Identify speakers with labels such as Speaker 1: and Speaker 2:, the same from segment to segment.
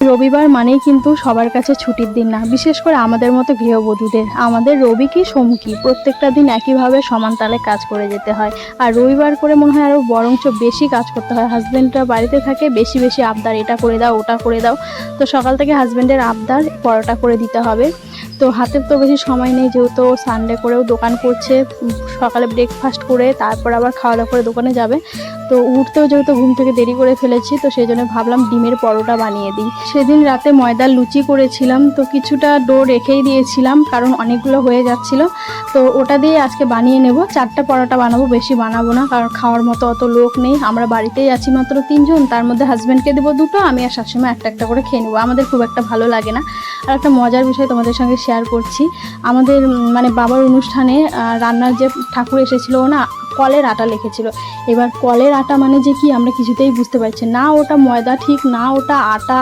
Speaker 1: রবিবার মানেই কিন্তু সবার কাছে ছুটির দিন না, বিশেষ করে আমাদের মতো গৃহবধূদের। আমাদের রবি কি, সোম প্রত্যেকটা দিন একইভাবে সমান তালে কাজ করে যেতে হয়। আর রবিবার করে মনে হয় আরও বরঞ্চ বেশি কাজ করতে হয়। হাজব্যান্ডরা বাড়িতে থাকে, বেশি বেশি আবদার, এটা করে দাও, ওটা করে দাও। তো সকাল থেকে হাজব্যান্ডের আবদার, পরোটা করে দিতে হবে। তো হাতে তো বেশি সময় নেই যেহেতু সানডে করেও দোকান করছে সকালে ব্রেকফাস্ট করে, তারপর আবার খাওয়া দাওয়া করে দোকানে যাবে। তো উঠতেও যেহেতু ঘুম থেকে দেরি করে ফেলেছি, তো সেই জন্য ভাবলাম ডিমের পরোটা বানিয়ে দিই। সেদিন রাতে ময়দার লুচি করেছিলাম, তো কিছুটা ডো রেখেই দিয়েছিলাম, কারণ অনেকগুলো হয়ে যাচ্ছিল। তো ওটা দিয়ে আজকে বানিয়ে নেব। চারটা পরোটা বানাবো, বেশি বানাবো না, কারণ খাওয়ার মতো অত লোক নেই। আমরা বাড়িতেই আছি মাত্র তিনজন, তার মধ্যে হাজব্যান্ডকে দেবো দুটো, আমি আর সবসময় একটা একটা করে খেয়ে নেব। আমাদের খুব একটা ভালো লাগে না। আর একটা মজার বিষয় তোমাদের সঙ্গে শেয়ার করছি। আমাদের মানে বাবার অনুষ্ঠানে রান্নার যে ঠাকুর এসেছিল না কলের আটা লিখেছিল। এবার কলের আটা মানে যে কি আমরা কিছুতেই বুঝতে পারছি না। ওটা ময়দা ঠিক, না ওটা আটা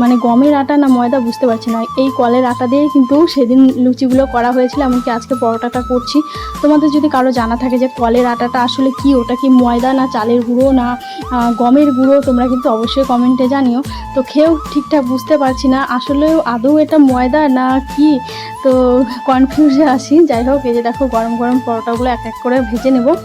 Speaker 1: মানে গমের আটা না ময়দা বুঝতে পারছি না। এই কলের আটা দিয়ে কিন্তু সেদিন লুচিগুলো করা হয়েছিল। এমনকি আজকে পরোটাটা করছি। তোমাদের যদি কারও জানা থাকে যে কলের আটাটা আসলে কি, ওটা কি ময়দা না চালের গুঁড়ো না গমের গুঁড়ো, তোমরা কিন্তু অবশ্যই কমেন্টে জানিও। তো খেয়েও ঠিকঠাক বুঝতে পারছি না। আসলেও আদৌ এটা ময়দা না কি? তো কনফিউজে আসি। যাই হোক, এই যে দেখো গরম গরম পরোটাগুলো এক এক করে ভেজে নেব।